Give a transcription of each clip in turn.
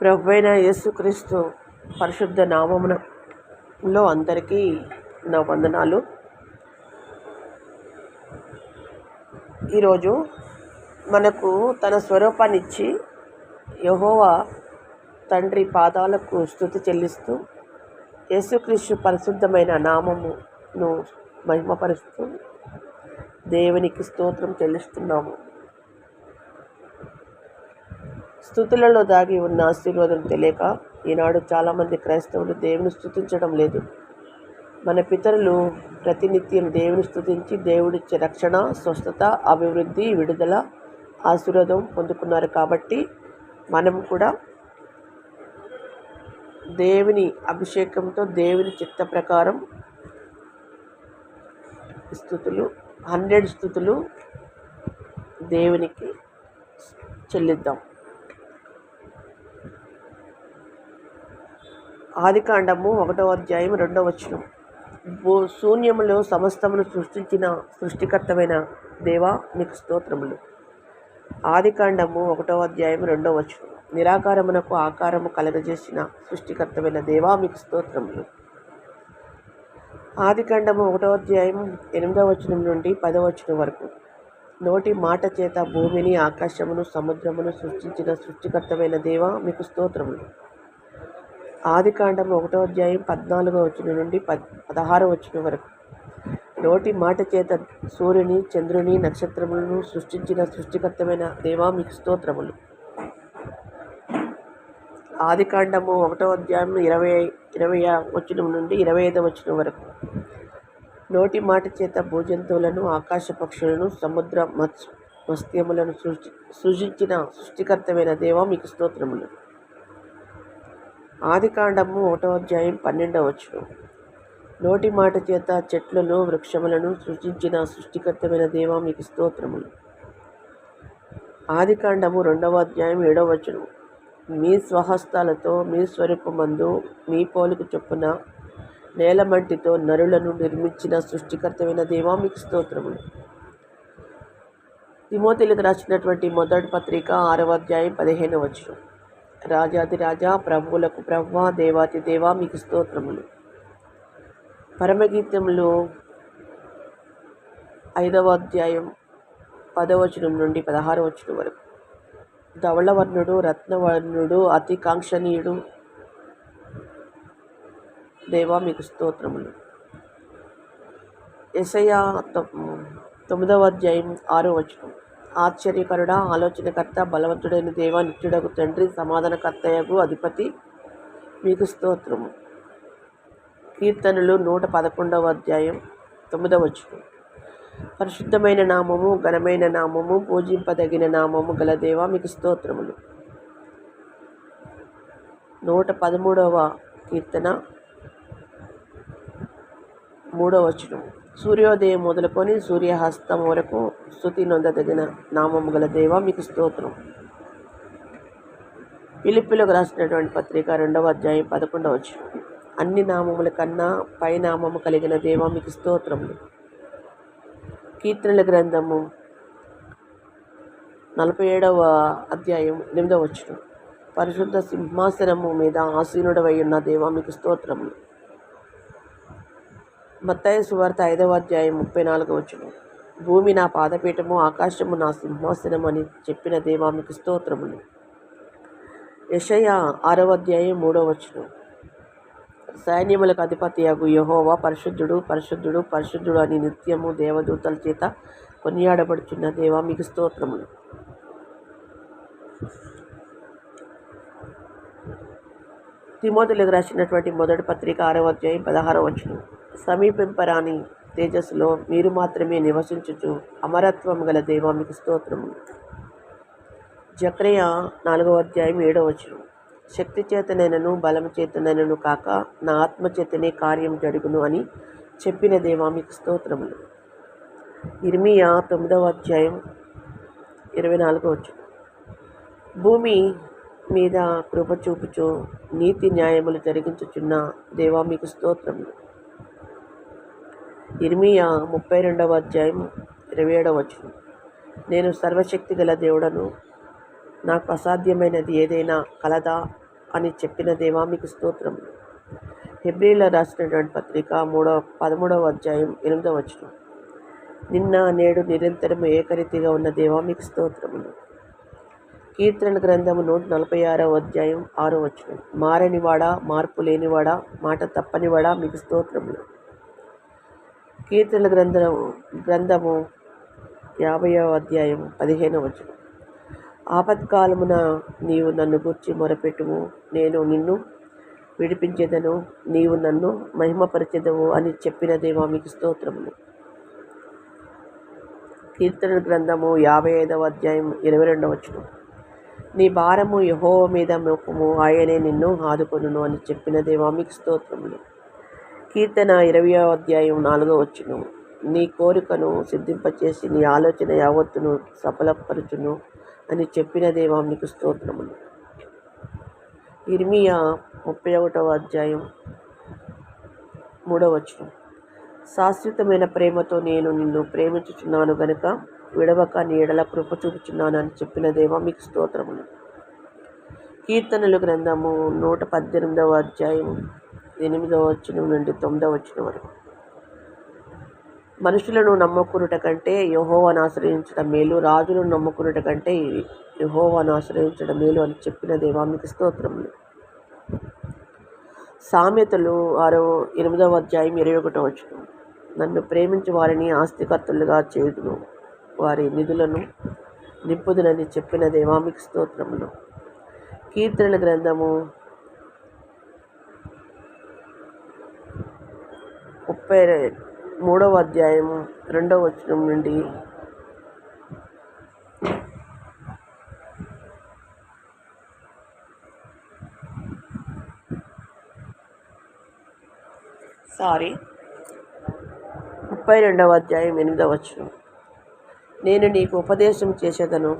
ప్రభువైన యేసుక్రీస్తు పరిశుద్ధ నామములో అందరికీ నా వందనాలు. ఈరోజు మనకు తన స్వరూపాన్ని ఇచ్చి తండ్రి పాదాలకు స్థుతి చెల్లిస్తూ యేసుక్రీస్తు పరిశుద్ధమైన నామమును మహిమపరుస్తూ దేవునికి స్తోత్రం చెల్లిస్తున్నాము. స్థుతులలో దాగి ఉన్న ఆశీర్వాదం తెలియక ఈనాడు చాలామంది క్రైస్తవులు దేవుని స్థుతించడం లేదు. మన పితరులు ప్రతినిత్యం దేవుని స్థుతించి దేవుడిచ్చే రక్షణ స్వస్థత అభివృద్ధి విడుదల ఆశీర్వాదం పొందుకున్నారు కాబట్టి మనం కూడా దేవుని అభిషేకంతో దేవుని చిత్త ప్రకారం స్థుతులు హండ్రెడ్ స్థుతులు దేవునికి చెల్లిద్దాం. ఆదికాండము ఒకటవ అధ్యాయం రెండవ వచనం. భూ శూన్యములో సమస్తమును సృష్టించిన సృష్టికర్తమైన దేవా మీకు స్తోత్రములు. ఆదికాండము ఒకటవ అధ్యాయం రెండవ వచనం. నిరాకారమునకు ఆకారము కలగజేసిన సృష్టికర్తమైన దేవా మీకు స్తోత్రములు. ఆదికాండము ఒకటవ అధ్యాయం ఎనిమిదవ వచనం నుండి పదవ వచనం వరకు. నోటి మాట చేత భూమిని ఆకాశమును సముద్రమును సృష్టించిన సృష్టికర్తమైన దేవా మీకు స్తోత్రములు. ఆదికాండం ఒకటో అధ్యాయం పద్నాలుగో వచ్చిన నుండి పద్ పదహారో వచ్చిన వరకు. నోటి మాట చేత సూర్యుని చంద్రుని నక్షత్రములను సృష్టించిన సృష్టికర్తమైన దేవా మీకు స్తోత్రములు. ఆదికాండము ఒకటో అధ్యాయం ఇరవై ఇరవై వచ్చిన నుండి ఇరవై ఐదో వచ్చిన వరకు. నోటి మాట చేత భూజంతువులను ఆకాశ పక్షులను సముద్ర మత్స్ మత్స్యములను సృష్టి సృజించిన సృష్టికర్తమైన దేవా మీకు స్తోత్రములు. ఆదికాండము ఒకటో అధ్యాయం పన్నెండవచ్చు నోటి మాట చేత చెట్లను వృక్షములను సృష్టించిన సృష్టికర్తమైన దేవా మీకు స్తోత్రములు. ఆదికాండము రెండవ అధ్యాయం ఏడవ వచనం. మీ స్వహస్తాలతో మీ స్వరూపమందు మీ పోలిక చొప్పున నేలమంటితో నరులను నిర్మించిన సృష్టికర్తమైన దేవా మీకు స్తోత్రములు. తిమోతిలకు రాసినటువంటి మొదటి పత్రిక ఆరవ అధ్యాయం పదిహేను వచనం. రాజాది రాజా ప్రభువులకు బ్రహ్మ దేవాతి దేవా మీకు స్తోత్రములు. పరమగీతంలో ఐదవ అధ్యాయం పదవచనం నుండి పదహారు వచనం వరకు. ధవళవర్ణుడు రత్నవర్ణుడు అతి కాంక్షణీయుడు దేవా మీకు స్తోత్రములు. ఎసయ తొమ్మిదవ అధ్యాయం ఆరో వచనం. ఆశ్చర్యకరుడ ఆలోచనకర్త బలవంతుడైన దేవ నిత్యుడకు తండ్రి సమాధానకర్తయగు అధిపతి మీకు స్తోత్రము. కీర్తనలు నూట పదకొండవ అధ్యాయం తొమ్మిదవ వచనం. పరిశుద్ధమైన నామము ఘనమైన నామము పూజింపదగిన నామము గల దేవ మీకు స్తోత్రములు. నూట పదమూడవ కీర్తన మూడవ వచనం. సూర్యోదయం మొదలుకొని సూర్యహస్తం వరకు స్థుతి నొందదగిన నామము గల దేవ మీకు స్తోత్రం. పిలిపిలకు రాసినటువంటి పత్రిక రెండవ అధ్యాయం పదకొండవ అన్ని నామముల కన్నా పై నామము కలిగిన దేవ మీకు స్తోత్రములు కీర్తనల గ్రంథము నలభై ఏడవ అధ్యాయం ఎనిమిదవ వచ్చిన పరిశుద్ధ సింహాసనము మీద ఆసీనుడవై ఉన్న దేవ మీకు స్తోత్రములు మత్తాయి సువార్త ఐదవ అధ్యాయం ముప్పై నాలుగు వచనం. భూమి నా పాదపీఠము ఆకాశము నా సింహాసనం అని చెప్పిన దేవామికి స్తోత్రములు. యషయ ఆరవ అధ్యాయం మూడవ వచనం. సైన్యములకు అధిపతి అగు యహోవా పరిశుద్ధుడు పరిశుద్ధుడు పరిశుద్ధుడు అని నిత్యము దేవదూతల చేత కొనియాడబడుచున్న దేవా మీకు స్తోత్రములు. తిమోతులకు రాసినటువంటి మొదటి పత్రిక ఆరవ అధ్యాయం పదహారవ వచనం. సమీపింపరాని తేజస్సులో మీరు మాత్రమే నివసించుచు అమరత్వం గల దేవా మీకు స్తోత్రము. జక్రయ నాలుగవ అధ్యాయం ఏడవ వచనం. శక్తి చేతనైనను బలము చేతనైనను కాక నా ఆత్మ చేతనే కార్యం జరుగును అని చెప్పిన దేవా మీకు స్తోత్రములు. ఇర్మియా తొమ్మిదవ అధ్యాయం ఇరవై నాలుగవ వచనం. భూమి మీద కృప చూపుచు నీతి న్యాయములు జరిగించుచున్న దేవా మీకు స్తోత్రములు. ఇర్మియా ముప్పై రెండవ అధ్యాయం ఇరవై ఏడవ వచనం. నేను సర్వశక్తి గల దేవుడను నాకు అసాధ్యమైనది ఏదైనా కలదా అని చెప్పిన దేవా మీకు స్తోత్రం. హెబ్రిలో రాసినటువంటి పత్రిక మూడవ పదమూడవ అధ్యాయం ఎనిమిదవ వచనం. నిన్న నేడు నిరంతరం ఏకరీతిగా ఉన్న దేవా మీకు స్తోత్రములు కీర్తన గ్రంథము నూట నలభై ఆరవ అధ్యాయం ఆరో వచనం. మారనివాడా మార్పు లేనివాడా మాట తప్పనివాడా మీకు స్తోత్రములు కీర్తన గ్రంథము గ్రంథము యాభైవ అధ్యాయం పదిహేను వచనం. ఆపత్కాలమున నీవు నన్ను గూర్చి మొరపెట్టుము నేను నిన్ను విడిపించేదను నీవు నన్ను మహిమపరిచేదవు అని చెప్పిన దేవా మీకు స్తోత్రములు. కీర్తన గ్రంథము యాభై ఐదవ అధ్యాయం ఇరవై రెండవ వచనం. నీ భారము యహోవ మీద మోపము ఆయనే నిన్ను ఆదుకొనును అని చెప్పిన దేవా మీకు స్తోత్రములు. కీర్తన ఇరవయో అధ్యాయం నాలుగో వచ్చును నీ కోరికను సిద్ధింపచేసి నీ ఆలోచన యావత్తును సఫలపరచును అని చెప్పిన దేవా స్తోత్రములు. ఇర్మియా ముప్పై ఒకటవ అధ్యాయం మూడవ వచనం. శాశ్వతమైన ప్రేమతో నేను నిన్ను ప్రేమించుచున్నాను గనుక విడవక నీ ఎడల కృప చూపుచున్నాను అని చెప్పిన దేవా మీకు స్తోత్రములు. కీర్తనలు గ్రంథము నూట పద్దెనిమిదవ అధ్యాయం ఎనిమిదవ వచనం నుండి తొమ్మిదవ వచనం వరకు. మనుషులను నమ్మకునుట కంటే యహోవాను ఆశ్రయించడం మేలు రాజులను నమ్మకునుట కంటే యహోవాను ఆశ్రయించడం మేలు అని చెప్పిన దేవా స్తోత్రములు. సామెతలు ఆరో ఎనిమిదవ అధ్యాయం ఇరవై ఒకటో వచనం. నన్ను ప్రేమించి వారిని ఆస్తికర్తలుగా చేయుదును వారి నిధులను నింపుదునని చెప్పిన దేవామికి స్తోత్రములు. కీర్తనల గ్రంథము ముప్పై మూడవ అధ్యాయం రెండవ వచనం నుండి. సారీ ముప్పై రెండవ అధ్యాయం ఎనిమిదవ వచనం. నేను నీకు ఉపదేశం చేసేదను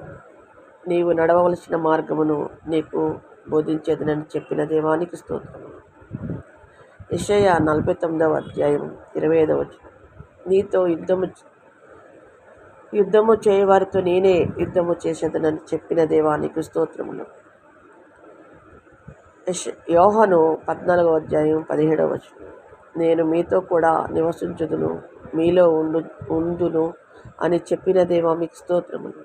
నీవు నడవవలసిన మార్గమును నీకు బోధించేదనని చెప్పిన దేవానికి స్తోత్రము. యెషయా నలభై తొమ్మిదవ అధ్యాయం ఇరవై ఐదవ నీతో యుద్ధము యుద్ధము చేయవారితో నేనే యుద్ధము చేసేదనని చెప్పిన దేవానికి స్తోత్రములు. యోహను పద్నాలుగవ అధ్యాయం పదిహేడవ వచనం. నేను మీతో కూడా నివసించుదును మీలో ఉండు ఉందును అని చెప్పిన దేవా మీకు స్తోత్రములు.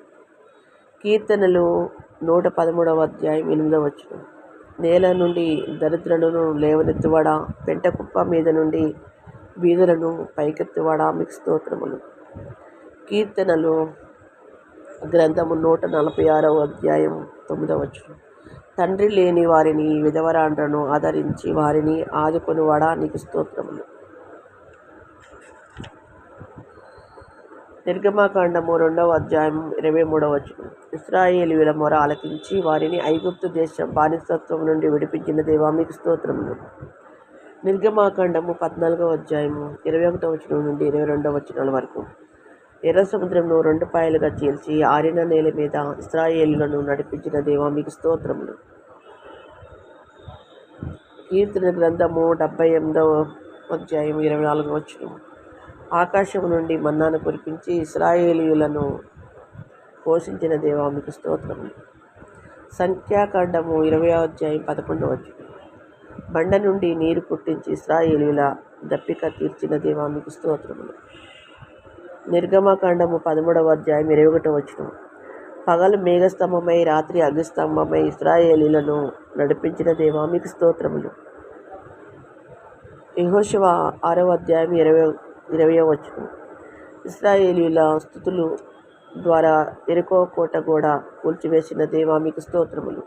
కీర్తనలు నూట పదమూడవ అధ్యాయం ఎనిమిదవ వచనం. నేల నుండి దరిద్రులను లేవనెత్తువాడా? పెంట కుప్ప మీద నుండి బీదలను పైకెత్తువాడా? మీకు స్తోత్రములు. కీర్తనలు గ్రంథము నూట నలభై ఆరవ అధ్యాయం తొమ్మిదవ తండ్రి లేని వారిని విధవరాండ్రను ఆదరించి వారిని ఆదుకునివాడా? నీకు స్తోత్రములు. నిర్గమాకాండము రెండవ అధ్యాయం ఇరవై మూడవ వచనం. ఇస్రాయేలీల మొర ఆలకించి వారిని ఐగుప్తు దేశం బానిసత్వం నుండి విడిపించిన దేవామికి స్తోత్రములు. నిర్గమాకాండము పద్నాలుగవ అధ్యాయము ఇరవై ఒకటవ వచనం నుండి ఇరవై రెండవ వచనాల వరకు. ఎర్ర సముద్రంను రెండు పాయలుగా చీల్చి ఆరిన నేల మీద ఇస్రాయేలులను నడిపించిన దేవామికి స్తోత్రములు. కీర్తన గ్రంథము డెబ్బై ఎనిమిదవ అధ్యాయం ఇరవై నాలుగవ వచనము. ఆకాశం నుండి మన్నాను కురిపించి ఇస్రాయేలీయులను పోషించిన దేవా మీకు స్తోత్రములు సంఖ్యాకాండము ఇరవై అధ్యాయం పదకొండవ బండ నుండి నీరు పుట్టించి ఇస్రాయేలీల దప్పిక తీర్చిన దేవా మీకు స్తోత్రములు నిర్గమకాండము పదమూడవ అధ్యాయం ఇరవై ఒకటో వచ్చిన పగలు మేఘస్తంభమై రాత్రి అగ్నిస్తంభమై ఇస్రాయేలీలను నడిపించిన దేవా మీకు స్తోత్రములు. యహోశివ ఆరవ అధ్యాయం ఇరవై ఇరవై వచనం. ఇస్రాయేలీల స్థుతులు ద్వారా ఎరుకో కోట కూడా కూల్చివేసిన దేవా మీకు స్తోత్రములు.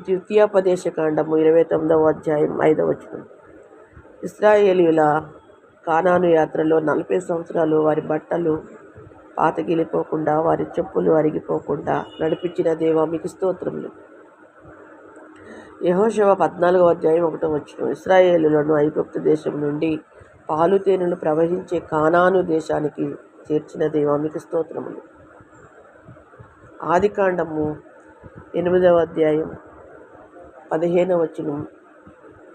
ద్వితీయోపదేశ కాండము ఇరవై తొమ్మిదవ అధ్యాయం ఐదవ వచనం. ఇస్రాయేలీల కానాను యాత్రలో నలభై సంవత్సరాలు వారి బట్టలు పాతగిలిపోకుండా వారి చెప్పులు అరిగిపోకుండా నడిపించిన దేవా మీకు స్తోత్రములు. యహోశివ పద్నాలుగవ అధ్యాయం ఒకటో వచ్చిన ఇస్రాయేలులను ఐగుప్తు దేశం నుండి పాలు తేనెలు ప్రవహించే కానాను దేశానికి చేర్చిన దేవా స్తోత్రములు. ఆదికాండము ఎనిమిదవ అధ్యాయం పదిహేనవ వచనం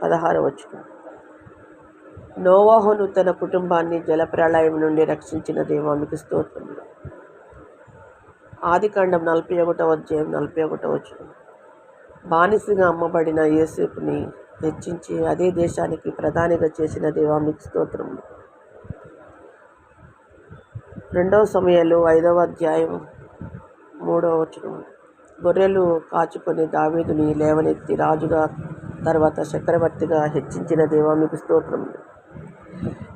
పదహారవ వచనం. నోవాహును తన కుటుంబాన్ని జలప్రళయం నుండి రక్షించిన దేవానికి స్తోత్రములు. ఆదికాండం నలభై ఒకటవ అధ్యాయం నలభై ఒకటవ వచనం. బానిసగా అమ్మబడిన యేసేపుని హెచ్చించి అదే దేశానికి ప్రధానిగా చేసిన దేవామికి స్తోత్రం. రెండవ సమయాలు ఐదవ అధ్యాయం మూడవ వచనం. గొర్రెలు కాచుకొని దావీదుని లేవనెత్తి రాజుగా తర్వాత చక్రవర్తిగా హెచ్చించిన దేవామికి స్తోత్రం.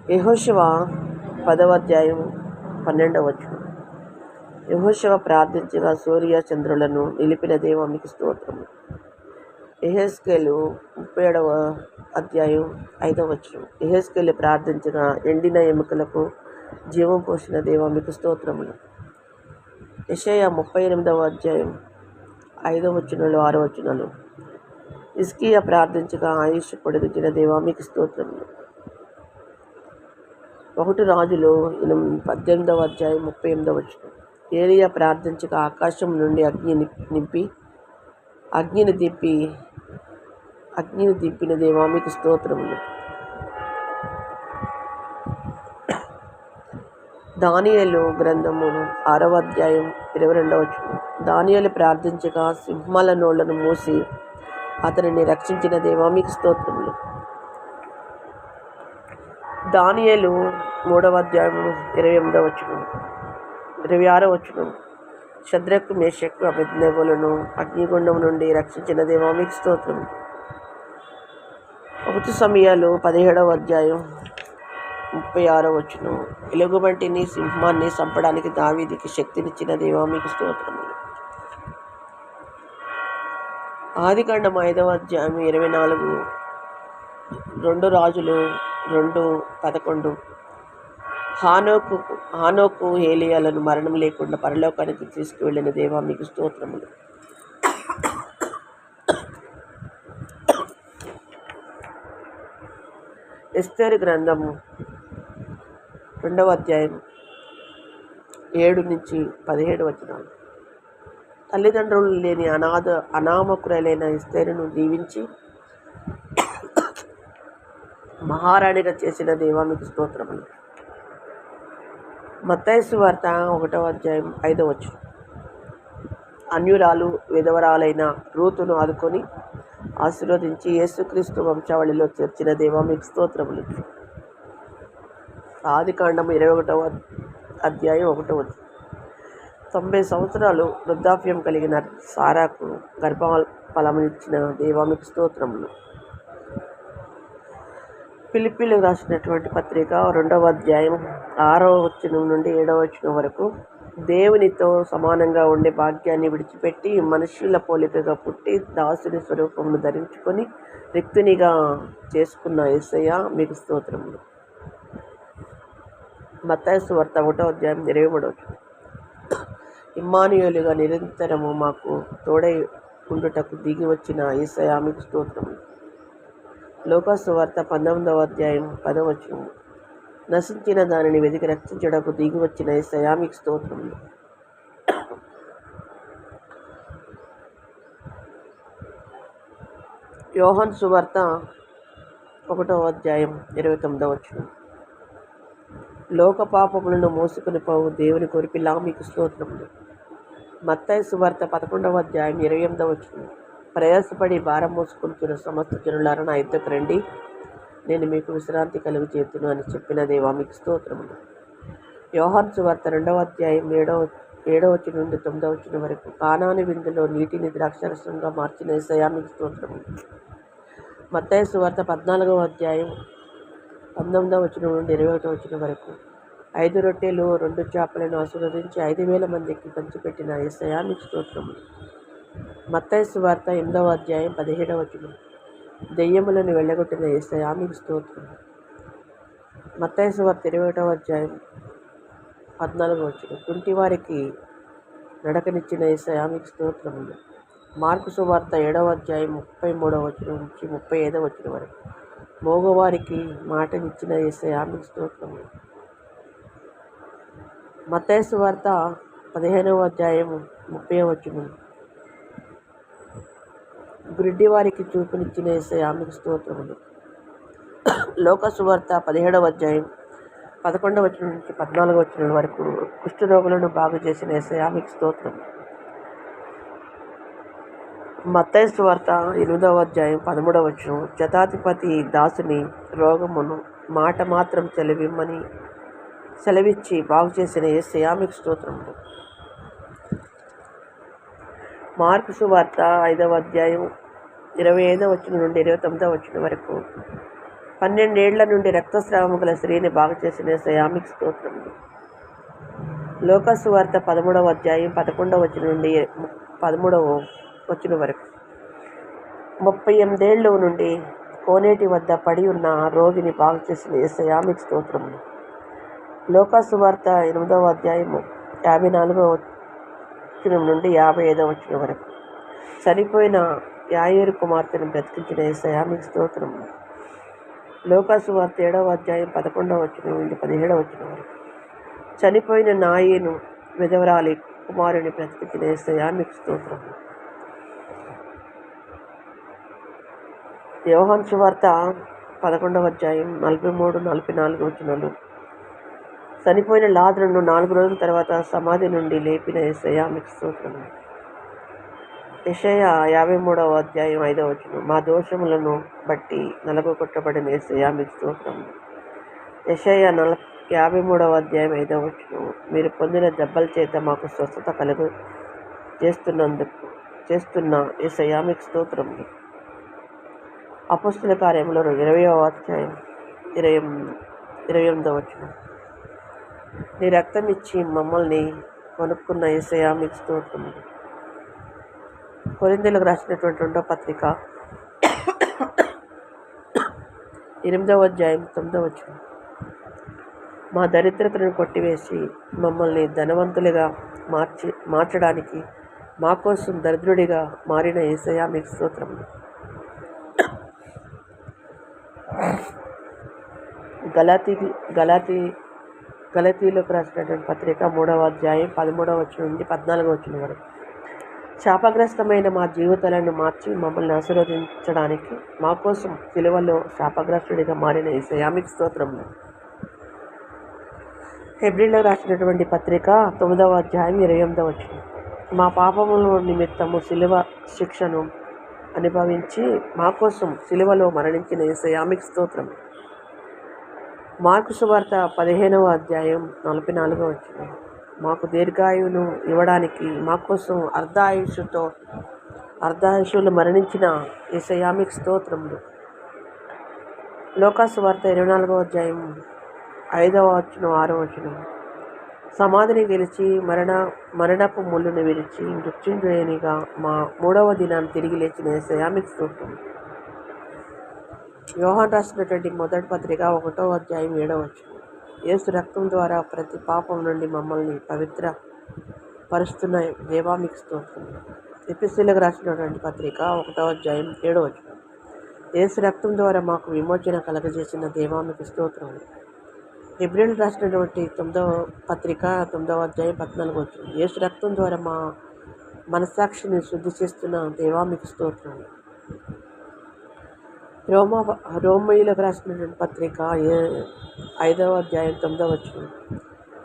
స్తోత్రములు పదవ అధ్యాయం పన్నెండవ వచనం. యహోశివ ప్రార్థించగా సూర్య చంద్రులను నిలిపిన దేవామికి స్తోత్రం. ఎహెస్కేలు ముప్పై ఏడవ అధ్యాయం ఐదవ వచనం. ఎహెస్కేలు ప్రార్థించిన ఎండిన ఎముకలకు జీవం పోసిన దేవ మీకు స్తోత్రములు. యషయ ముప్పై ఎనిమిదవ అధ్యాయం ఐదవ వచనాలు ఆరో వచనాలు. ఇస్కియా ప్రార్థించగా ఆయుష్ పొడిగించిన దేవా మీకు స్తోత్రములు. ఒకటి రాజులు పద్దెనిమిదవ అధ్యాయం ముప్పై ఎనిమిదవ వచనం. ఏలియా ప్రార్థించగా ఆకాశం నుండి అగ్ని నింపి అగ్నిని దిప్పి అగ్నిని దింపిన దేవా మీకు స్తోత్రములు. దానియలు గ్రంథము ఆరవ అధ్యాయం ఇరవై రెండవ దానియలు ప్రార్థించగా సింహాల నోళ్ళను మూసి అతనిని రక్షించిన దేవా మీకు స్తోత్రములు. దానియలు మూడవ అధ్యాయం ఇరవై ఎనిమిదవ వచనం. ఇరవై ఆరో వచనం. శద్రకు మేషకు అభిజ్ఞగులను అగ్నిగుండం నుండి రక్షించిన దేవా మీకు స్తోత్రములు. ఒకటి సమయాలు పదిహేడవ అధ్యాయం ముప్పై ఆరో వచ్చును ఎలుగుబంటిని సింహాన్ని చంపడానికి దావీదికి శక్తినిచ్చిన దేవా మీకు స్తోత్రములు ఆదికాండం ఐదవ అధ్యాయం ఇరవై నాలుగు. రెండు రాజులు రెండు పదకొండు. హానోకు హానోకు ఏలియాలను మరణం లేకుండా పరలోకానికి తీసుకువెళ్ళిన దేవా మీకు స్తోత్రములు. ఎస్తేరు గ్రంథము రెండవ అధ్యాయం ఏడు నుంచి పదిహేడు వచనాలు. తల్లిదండ్రులు లేని అనాథ అనామకురైన ఇస్తేరును దీవించి మహారాణిగా చేసిన దేవానికి స్తోత్రములు. మత్తైసు వార్త ఒకటవ అధ్యాయం ఐదవ వచనం. అన్యురాలు విధవరాలైన రూతును ఆదుకొని ఆశీర్వదించి యేసుక్రీస్తు వంశావళిలో చేర్చిన దేవ మీకు స్తోత్రములు. ఆది కాండం ఇరవై ఒకటవ అధ్యాయం ఒకటవ తొంభై సంవత్సరాలు వృద్ధాప్యం కలిగిన సారాకు గర్భ ఫలమునిచ్చిన దేవామికి స్తోత్రములు. పిలిపిలు రాసినటువంటి పత్రిక రెండవ అధ్యాయం ఆరవ వచనం నుండి ఏడవ వచనం వరకు దేవునితో సమానంగా ఉండే భాగ్యాన్ని విడిచిపెట్టి మనుషుల పోలికగా పుట్టి దాసుని స్వరూపమును ధరించుకొని రిక్తునిగా చేసుకున్న యేసయ్య మీకు స్తోత్రములు. మత్తాయసు వార్త ఒకటో అధ్యాయం ఇరవై మూడవ ఇమ్మానుయులుగా నిరంతరము మాకు తోడై ఉండుటకు దిగి వచ్చిన యేసయ్య మీకు స్తోత్రములు. లోకాసు వార్త పంతొమ్మిదవ అధ్యాయం పదవచనము నశించిన దానిని వెతికి రక్షించడకు దిగి వచ్చిన యేసయ్య స్తోత్రములు. యోహన్ సువార్త ఒకటవ అధ్యాయం ఇరవై తొమ్మిదవ వచ్చిన లోక పాపములను మోసుకుని పోవు దేవుని కొరిపిలా మీకు స్తోత్రములు. మత్తాయి సువార్త పదకొండవ అధ్యాయం ఇరవై ఎనిమిదవ వచ్చిన ప్రయాసపడి భారం మోసుకుంటున్న సమస్త జనులారా నా రండి. నేను మీకు విశ్రాంతి కలుగు చేతును అని చెప్పిన దేవా మీకు స్తోత్రములు. యోహాన్ సువార్త రెండవ అధ్యాయం ఏడవ ఏడవ వచ్చిన నుండి తొమ్మిదవ వచ్చిన వరకు. కానాని విందులో నీటిని ద్రాక్షరసంగా మార్చిన ఏసయా మీకు స్తోత్రములు. మత్తయి సువార్త పద్నాలుగవ అధ్యాయం పంతొమ్మిదవ వచ్చిన నుండి ఇరవై ఒకటో వచ్చిన వరకు. ఐదు రొట్టెలు రెండు చేపలను ఆశీర్వదించి ఐదు వేల మందికి పంచిపెట్టిన ఏసయా మీకు స్తోత్రములు. మత్తయి సువార్త ఎనిమిదవ అధ్యాయం పదిహేడవ వచనం. దెయ్యములను వెళ్ళగొట్టిన ఏసయా మీకు స్తోత్రం. మత్తయి వారి ఇరవై అధ్యాయం పద్నాలుగు వచ్చిన కుంటి వారికి నడకనిచ్చిన ఏసయా మీకు స్తోత్రములు మార్కు సువార్త ఏడవ అధ్యాయం ముప్పై మూడవ వచ్చిన నుంచి ముప్పై ఐదవ వచ్చిన వరకు. మోగవారికి మాటనిచ్చిన ఏసయా మీకు స్తోత్రములు మత్తయి వార్త పదిహేనవ అధ్యాయం ముప్పై వచ్చిన గుడ్డి వారికి చూపునిచ్చిన ఆమెకు స్తోత్రములు. లోకసువార్త పదిహేడవ అధ్యాయం పదకొండవ వచ్చిన నుంచి పద్నాలుగవ వచ్చిన వరకు కుష్ఠరోగులను బాగు చేసిన ఆమెకు స్తోత్రం. మత్తయి వార్త ఎనిమిదవ అధ్యాయం పదమూడవ వచ్చిన శతాధిపతి దాసుని రోగమును మాట మాత్రం చెలవిమ్మని సెలవిచ్చి బాగు చేసిన ఎస్ ఆమెకు స్తోత్రములు. మార్కు సువార్త ఐదవ అధ్యాయం ఇరవై ఐదవ వచ్చిన నుండి ఇరవై తొమ్మిదవ వచ్చిన వరకు. పన్నెండేళ్ళ నుండి రక్తస్రావము గల స్త్రీని బాగు చేసిన సయామిక్ స్తోత్రం. లోకసు వార్త పదమూడవ అధ్యాయం పదకొండవ వచ్చిన నుండి పదమూడవ వచ్చిన వరకు. ముప్పై ఎనిమిదేళ్ళు నుండి కోనేటి వద్ద పడి ఉన్న రోగిని బాగు చేసిన సయామిక్ స్తోత్రం. లోకాసు వార్త ఎనిమిదవ అధ్యాయము యాభై నాలుగవ వచ్చిన నుండి యాభై ఐదవ వచ్చిన వరకు. చనిపోయిన యాయేరు కుమార్తెను బ్రతికించిన సయామికి స్తోత్రం. లోకాసు వార్త ఏడవ అధ్యాయం పదకొండవ వచ్చిన నుండి పదిహేడవ వచ్చిన వరకు. చనిపోయిన నాయేను విధవరాలి కుమారుని బ్రతికించిన సయామికి స్తోత్రం. యోహాన్ సువార్త పదకొండవ అధ్యాయం నలభై మూడు నలభై నాలుగు వచనాలు. చనిపోయిన లాదరును నాలుగు రోజుల తర్వాత సమాధి నుండి లేపిన ఏసయ్య మీకు స్తోత్రం. యషయ యాభై మూడవ అధ్యాయం ఐదవ వచ్చిన మా దోషములను బట్టి నలగొట్టబడిన ఏసయ్య మీకు స్తోత్రం. యషయ నల యాభై మూడవ అధ్యాయం ఐదవ వచ్చిన మీరు పొందిన దెబ్బల చేత మాకు స్వస్థత కలుగు చేస్తున్నందుకు చేస్తున్న ఏసయ్య మీకు స్తోత్రం. అపస్తుల కార్యంలో ఇరవయవ అధ్యాయం ఇరవై ఇరవై ఎనిమిదవ వచ్చిన నీ రక్తం ఇచ్చి మమ్మల్ని కొనుక్కున్న ఏసయ మీకు స్తోత్రములు కొరిందలకు రాసినటువంటి రెండో పత్రిక ఎనిమిదవ అధ్యాయం తొమ్మిదవ వచ్చిన మా దరిద్రతను కొట్టివేసి మమ్మల్ని ధనవంతులుగా మార్చి మార్చడానికి మా కోసం దరిద్రుడిగా మారిన ఏసయా మీకు స్తోత్రం. గలాతి గలాతి గలతీలోకి రాసినటువంటి పత్రిక మూడవ అధ్యాయం పదమూడవ వచ్చిన నుండి పద్నాలుగవ వచ్చిన వరకు. శాపగ్రస్తమైన మా జీవితాలను మార్చి మమ్మల్ని ఆశీర్వదించడానికి మా కోసం సిలువలో శాపగ్రస్తుడిగా మారిన ఈ సయామిక్ స్తోత్రంలో హెబ్రిల్లో రాసినటువంటి పత్రిక తొమ్మిదవ అధ్యాయం ఇరవై ఎనిమిదవ వచ్చిన మా పాపముల నిమిత్తము సిలువ శిక్షను అనుభవించి మా కోసం సిలువలో మరణించిన ఈ సయామిక్ స్తోత్రం మార్కు సువార్త పదిహేనవ అధ్యాయం నలభై నాలుగవ వచ్చిన మాకు దీర్ఘాయువును ఇవ్వడానికి మా కోసం అర్ధాయుషుతో అర్ధాయుషులు మరణించిన ఈ స్తోత్రములు. లోకాసు వార్త ఇరవై నాలుగవ అధ్యాయం ఐదవ వచనం ఆరవ వచనం. సమాధిని గెలిచి మరణ మరణపు ముళ్ళును విరిచి మృత్యుంజయనిగా మా మూడవ దినాన్ని తిరిగి లేచిన సయామిక్ స్తోత్రం యోహాన్ రాసినటువంటి మొదటి పత్రిక ఒకటో అధ్యాయం ఏడవచ్చు యేసు రక్తం ద్వారా ప్రతి పాపం నుండి మమ్మల్ని పవిత్ర పరుస్తున్న దేవామిక్ స్తోత్రం. ఎపిసిలకు రాసినటువంటి పత్రిక ఒకటో అధ్యాయం ఏడవచ్చు యేసు రక్తం ద్వారా మాకు విమోచన కలగజేసిన దేవామికి స్తోత్రం. ఎబ్రిల్ రాసినటువంటి తొమ్మిదవ పత్రిక తొమ్మిదవ అధ్యాయం పద్నాలుగు వచ్చింది యేసు రక్తం ద్వారా మా మనసాక్షిని శుద్ధి చేస్తున్న దేవామికి స్తోత్రం. రోమా రోమయులకు రాసినటువంటి పత్రిక ఏ- ఐదవ అధ్యాయం తొమ్మిదవ వచ్చిన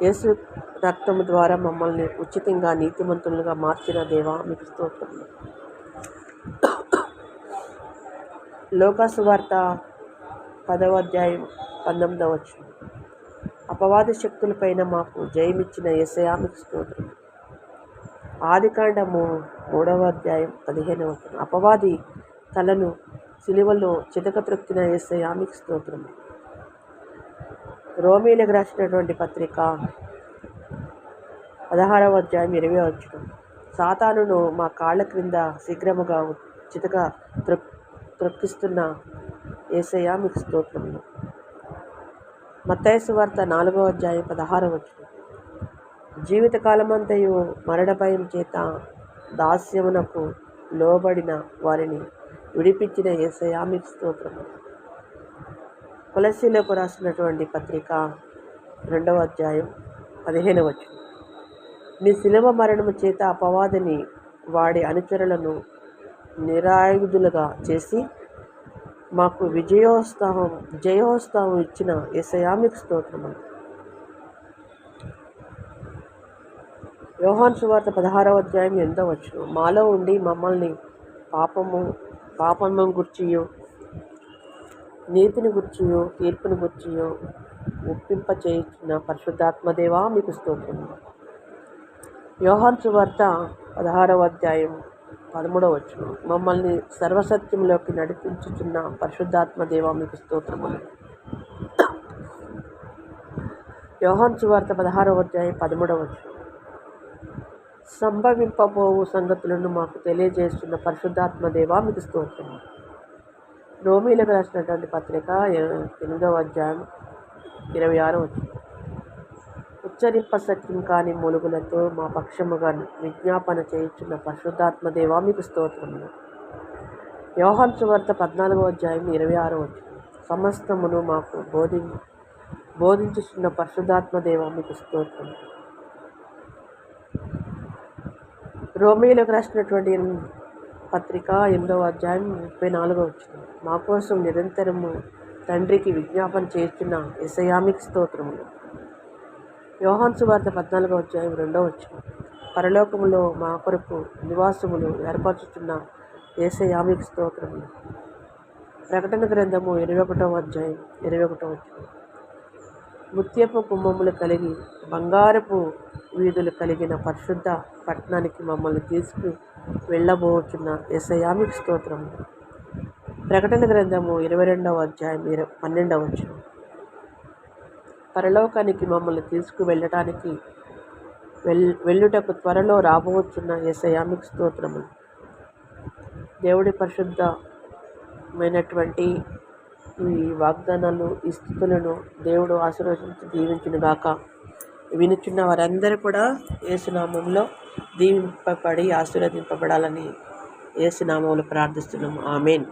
యేసు రక్తము ద్వారా మమ్మల్ని ఉచితంగా నీతిమంతులుగా మార్చిన దేవా మీకు స్తోత్రం లోకాసువార్త పదవ అధ్యాయం పంతొమ్మిదవ వచ్చిన అపవాది శక్తులపైన మాకు జయమిచ్చిన యశయామికి స్తోత్రం ఆదికాండము మూడవ అధ్యాయం పదిహేనవ అపవాది తలను సిలువలో చితక త్రొక్కిన ఆమెకు స్తోత్రం. రోమీలకు రాసినటువంటి పత్రిక పదహారవ అధ్యాయం ఇరవై వచ్చిన సాతానును మా కాళ్ళ క్రింద శీఘ్రముగా చితక త్రొక్ త్రొక్కిస్తున్న ఏసయ్య మీకు స్తోత్రములు మత్తయసు వార్త నాలుగవ అధ్యాయం పదహారవ వచ్చిన జీవితకాలమంతయు మరణ భయం చేత దాస్యమునకు లోబడిన వారిని విడిపించిన ఏసయామి స్తోత్రము. తులసిలోకి రాసినటువంటి పత్రిక రెండవ అధ్యాయం పదిహేనవ వచనం. మీ శిలవ మరణము చేత అపవాదిని వాడి అనుచరులను నిరాయుధులుగా చేసి మాకు విజయోత్సాహం జయోత్సాహం ఇచ్చిన ఎసయామిక్ స్తోత్రము. యోహాన్ సువార్త పదహారవ అధ్యాయం ఎంతో వచ్చు మాలో ఉండి మమ్మల్ని పాపము పాపము గుర్చియు నీతిని గుర్చియో తీర్పుని గుర్చియు ఒప్పింప చేయించిన పరిశుద్ధాత్మదేవా మీకు స్తోత్రం. యోహాన్ సువార్త పదహారవ అధ్యాయం పదమూడవ వచ్చిన మమ్మల్ని సర్వసత్యంలోకి నడిపించుచున్న పరిశుద్ధాత్మదేవా మీకు స్తోత్రము. యోహాన్ సువార్త పదహారవ అధ్యాయం పదమూడవ వచ్చిన సంభవింపబోవు సంగతులను మాకు తెలియజేస్తున్న పరిశుద్ధాత్మదేవా మీకు స్తోత్రం. రోమీలకు రాసినటువంటి పత్రిక ఎనిమిదవ అధ్యాయం ఇరవై ఆరో వచ్చింది ఉచ్చరింప సత్యం కాని మొలుగులతో మా పక్షముగా విజ్ఞాపన చేయించున్న పరిశుద్ధాత్మదేవా మీకు స్తోత్రములు యోహాన్ సువార్త పద్నాలుగో అధ్యాయం ఇరవై ఆరో వచ్చిన సమస్తమును మాకు బోధి బోధించుతున్న పరిశుద్ధాత్మదేవా మీకు స్తోత్రం. రోమియోలకు రాసినటువంటి పత్రిక ఎనిమిదవ అధ్యాయం ముప్పై నాలుగో వచ్చిన మా కోసం నిరంతరము తండ్రికి విజ్ఞాపన చేస్తున్న ఎసయామిక్ స్తోత్రములు. యోహాన్ సువార్త పద్నాలుగో అధ్యాయం రెండో వచ్చిన పరలోకములో మా కొరకు నివాసములు ఏర్పరచుతున్న ఏసయామిక్ స్తోత్రములు. ప్రకటన గ్రంథము ఇరవై ఒకటవ అధ్యాయం ఇరవై ఒకటవ వచ్చిన ముత్యపు కుంభములు కలిగి బంగారపు వీధులు కలిగిన పరిశుద్ధ పట్టణానికి మమ్మల్ని తీసుకు వెళ్ళబోచున్న ఎసయామిక్ స్తోత్రం. ప్రకటన గ్రంథము ఇరవై రెండవ అధ్యాయం ఇర పన్నెండవ వచ్చిన పరలోకానికి మమ్మల్ని తీసుకు వెళ్ళటానికి వెల్ వెళ్ళుటకు త్వరలో రాబోచున్న ఎసయామిక్ స్తోత్రము దేవుడి పరిశుద్ధమైనటువంటి ఈ వాగ్దానాలు ఈ స్థితులను దేవుడు ఆశీర్వదించి దీవించిన గాక. వినుచున్న వారందరూ కూడా ఏసునామంలో దీవింపబడి ఆశీర్వదింపబడాలని ఏసునామంలో ప్రార్థిస్తున్నాము. ఆమెన్.